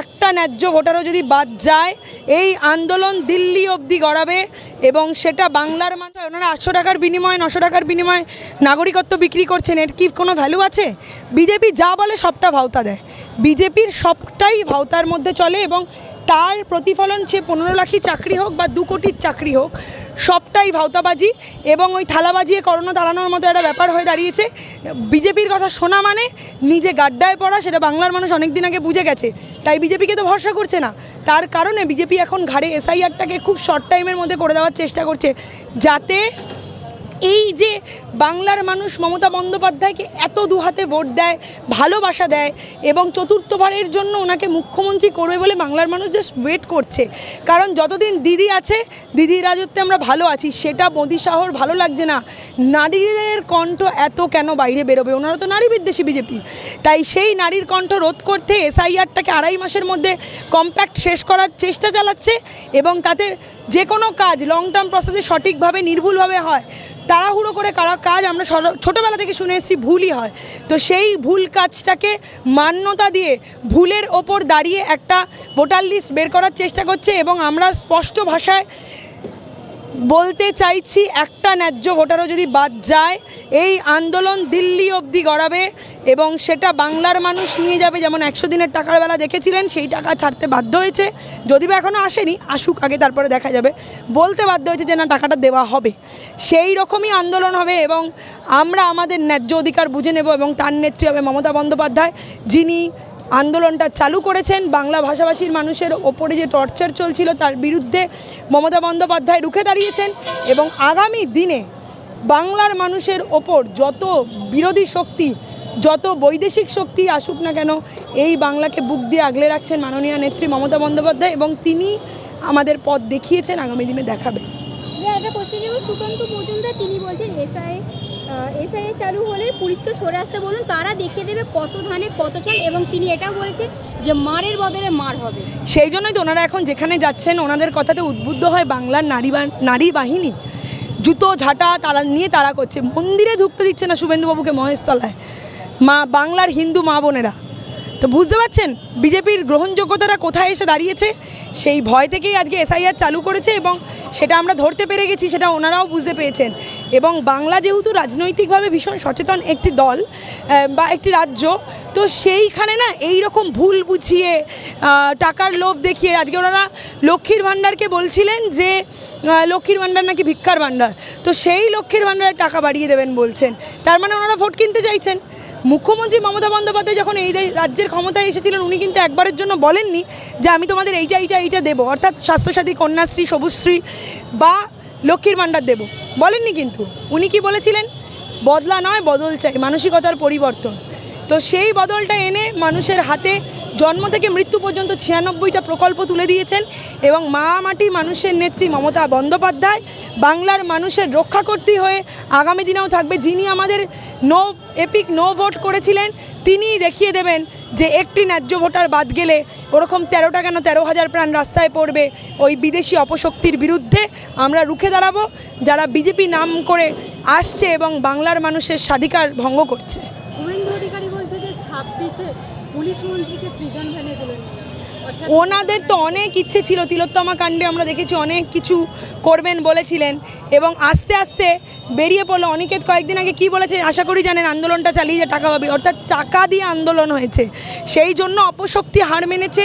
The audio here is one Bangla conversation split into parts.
একটা ন্যায্য ভোটারও যদি বাদ যায়, এই আন্দোলন দিল্লি অবধি গড়াবে এবং সেটা বাংলার মানুষ ওনারা আটশো টাকার বিনিময়ে, নশো টাকার বিনিময়ে নাগরিকত্ব বিক্রি করছেন, এর কি কোনো ভ্যালু আছে? বিজেপি যা বলে সবটা ভাওতা দেয়। বিজেপির সবটাই ভাওতার মধ্যে চলে এবং তার প্রতিফলন সে পনেরো লাখি চাকরি হোক বা দু কোটির চাকরি হোক সবটাই ভাওতাবাজি এবং ওই থালা বাজিয়ে করোনা তাড়ানোর মতো একটা ব্যাপার হয়ে দাঁড়িয়েছে। বিজেপির কথা শোনা মানে নিজে গাড্ডায় পড়া, সেটা বাংলার মানুষ অনেক দিন আগে বুঝে গেছে। তাই বিজেপিকে তো ভরসা করছে না। তার কারণে বিজেপি এখন ঘাড়ে এসআইআরটাকে খুব শর্ট টাইমের মধ্যে করে দেওয়ার চেষ্টা করছে। যাতে এই যে বাংলার মানুষ মমতা বন্দ্যোপাধ্যায়কে এত দুহাতে ভোট দেয়, ভালোবাসা দেয় এবং চতুর্থবারের জন্য ওনাকে মুখ্যমন্ত্রী করবে বলে বাংলার মানুষ জাস্ট ওয়েট করছে। কারণ যতদিন দিদি আছে, দিদির রাজত্বে আমরা ভালো আছি, সেটা মোদী শাহর ভালো লাগছে না। নারীদের কণ্ঠ এত কেন বাইরে বেরোবে? ওনারা তো নারী বিদ্বেষী বিজেপি। তাই সেই নারীর কণ্ঠ রোধ করতে এসআইআরটাকে আড়াই মাসের মধ্যে কম্প্যাক্ট শেষ করার চেষ্টা চালাচ্ছে এবং তাতে যে কোনো কাজ লং টার্ম প্রসেসে সঠিকভাবে, নির্ভুলভাবে হয়, তাড়াহুড়ো করে কারা কাজ আমরা ছোট- ছোটোবেলা থেকে শুনে এসেছি ভুলই হয়। তো সেই ভুল কাজটাকে মান্যতা দিয়ে ভুলের ওপর দাঁড়িয়ে একটা ভোটার লিস্ট বের করার চেষ্টা করছে এবং আমরা স্পষ্ট ভাষায় বলতে চাইছি একটা ন্যায্য ভোটারও যদি বাদ যায়, এই আন্দোলন দিল্লি অবধি গড়াবে এবং সেটা বাংলার মানুষ নিয়ে যাবে। যেমন একশো দিনের টাকার বেলা দেখেছিলেন, সেই টাকা ছাড়তে বাধ্য হয়েছে। যদি বা এখনও আসেনি, আসুক, আগে তারপরে দেখা যাবে। বলতে বাধ্য হয়েছে যে না, টাকাটা দেওয়া হবে। সেই রকমই আন্দোলন হবে এবং আমরা আমাদের ন্যায্য অধিকার বুঝে নেব এবং তার নেত্রী হবে মমতা বন্দ্যোপাধ্যায়, যিনি আন্দোলনটা চালু করেছেন বাংলা ভাষাভাষীর মানুষের ওপরে যে টর্চার চলছিল তার বিরুদ্ধে মমতা বন্দ্যোপাধ্যায় রুখে দাঁড়িয়েছেন এবং আগামী দিনে বাংলার মানুষের ওপর যত বিরোধী শক্তি, যত বৈদেশিক শক্তি আসুক না কেন, এই বাংলাকে বুক দিয়ে আগলে রাখছেন মাননীয় নেত্রী মমতা বন্দ্যোপাধ্যায় এবং তিনি আমাদের পথ দেখিয়েছেন, আগামী দিনে দেখাবেন। একটা সুকান্ত তিনি বলছেন এসআই এসআই চালু হলে পুলিশকে সরে আসতে বলুন। তারা দেখিয়ে দেবে কত ধানে কত চাল এবং তিনি এটাও বলেছেন যে মারের বদলে মার হবে। সেই জন্যই তো ওনারা এখন যেখানে যাচ্ছেন, ওনাদের কথাতে উদ্বুদ্ধ হয় বাংলার নারী নারী বাহিনী। জুতো, ঝাঁটা তারা নিয়ে তারা করছে। মন্দিরে ঢুকতে দিচ্ছে না শুভেন্দুবাবুকে মহেশতলায়। মা বাংলার হিন্দু মা বোনেরা। তো বুঝতে পারছেন? বিজেপির গ্রহণযোগ্যতাটা কোথায় এসে দাঁড়িয়েছে? সেই ভয় থেকেই আজকে এসআইআর চালু করেছে এবং সেটা আমরা ধরতে পেরে গেছি, সেটা ওনারাও বুঝতে পেরেছেন। এবং বাংলা যেহেতু রাজনৈতিকভাবে ভীষণ সচেতন একটি দল বা একটি রাজ্য, তো সেইখানে না এই রকম ভুল বুঝিয়ে টাকার লোভ দেখিয়ে আজকে ওনারা লক্ষ্মীর ভাণ্ডারকে বলছিলেন যে লক্ষ্মীর ভাণ্ডার নাকি ভিক্ষার ভাণ্ডার। তো সেই লক্ষ্মীর ভাণ্ডারের টাকা বাড়িয়ে দেবেন বলছেন। তার মানে ওনারা ভোট কিনতে চাইছেন। মুখ্যমন্ত্রী মমতা বন্দ্যোপাধ্যায় যখন এই রাজ্যের ক্ষমতায় এসেছিলেন, উনি কিন্তু একবারের জন্য বলেননি যে আমি তোমাদের এইটা এইটা এইটা দেবো। অর্থাৎ স্বাস্থ্যসাথী, কন্যাশ্রী, সবুজশ্রী বা লক্ষ্মীর ভাণ্ডার দেবো। বলেননি কিন্তু। উনি কি বলেছিলেন? বদলা নয়, বদল চাই। মানসিকতার পরিবর্তন। তো সেই বদলটা এনে মানুষের হাতে জন্ম থেকে মৃত্যু পর্যন্ত ছিয়ানব্বইটা প্রকল্প তুলে দিয়েছেন এবং মা মাটি মানুষের নেত্রী মমতা বন্দ্যোপাধ্যায়, বাংলার মানুষের রক্ষাকর্ত্রী হয়ে আগামী দিনেও থাকবে। যিনি আমাদের নো, এপিক নো ভোট করেছিলেন, তিনিই দেখিয়ে দেবেন যে একটি ন্যায্য ভোটার বাদ গেলে ওরকম তেরোটা কেন তেরো হাজার প্রাণ রাস্তায় পড়বে ওই বিদেশি অপশক্তির বিরুদ্ধে। আমরা রুখে দাঁড়াবো, যারা বিজেপি নাম করে আসছে এবং বাংলার মানুষের স্বাধিকার ভঙ্গ করছে। ওনাদের তো অনেক ইচ্ছে ছিল, তিলোত্তমা কাণ্ডে আমরা দেখেছি অনেক কিছু করবেন বলেছিলেন এবং আস্তে আস্তে বেরিয়ে পড়ল। অনিকেত কয়েকদিন আগে কি বলেছে আশা করি জানেন, আন্দোলনটা চালিয়ে যে টাকা পাবে, অর্থাৎ টাকা দিয়ে আন্দোলন হয়েছে। সেই জন্য অপশক্তি হার মেনেছে।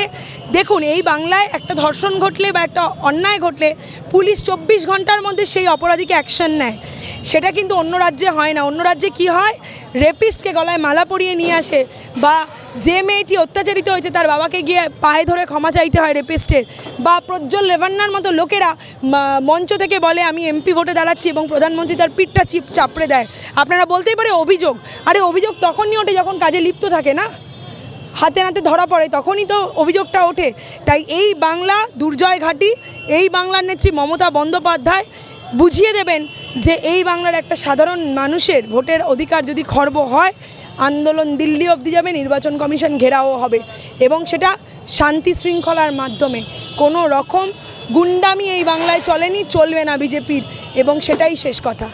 দেখুন, এই বাংলায় একটা ধর্ষণ ঘটলে বা একটা অন্যায় ঘটলে পুলিশ চব্বিশ ঘণ্টার মধ্যে সেই অপরাধীকে অ্যাকশন নেয়। সেটা কিন্তু অন্য রাজ্যে হয় না। অন্য রাজ্যে কি হয়? রেপিস্টকে গলায় মালা পরিয়ে নিয়ে আসে বা যে মেয়েটি অত্যাচারিত হয়েছে, তার বাবাকে গিয়ে পায়ে ধরে ক্ষমা চাইতে হয় রেপিস্টের। বা প্রজ্জ্বল রেভান্নার মতো লোকেরা মঞ্চ থেকে বলে, আমি এমপি ভোটে দাঁড়াচ্ছি এবং প্রধানমন্ত্রী তার পিঠটা চিপ চাপড়ে দেয়। আপনারা বলতেই পারে অভিযোগ। আরে অভিযোগ তখনই ওঠে যখন কাজে লিপ্ত থাকে না? হাতে নাতে ধরা পড়ে, তখনই তো অভিযোগটা ওঠে। তাই এই বাংলা দুর্জয় ঘাটি, এই বাংলার নেত্রী মমতা বন্দ্যোপাধ্যায় বুঝিয়ে দেবেন যে এই বাংলার একটা সাধারণ মানুষের ভোটের অধিকার যদি খর্ব হয় আন্দোলন দিল্লি অবধি যাবে, নির্বাচন কমিশন ঘেরাও হবে এবং সেটা শান্তি শৃঙ্খলার মাধ্যমে। কোনো রকম গুন্ডামি এই বাংলায় চলেনি, চলবে না বিজেপির এবং সেটাই শেষ কথা।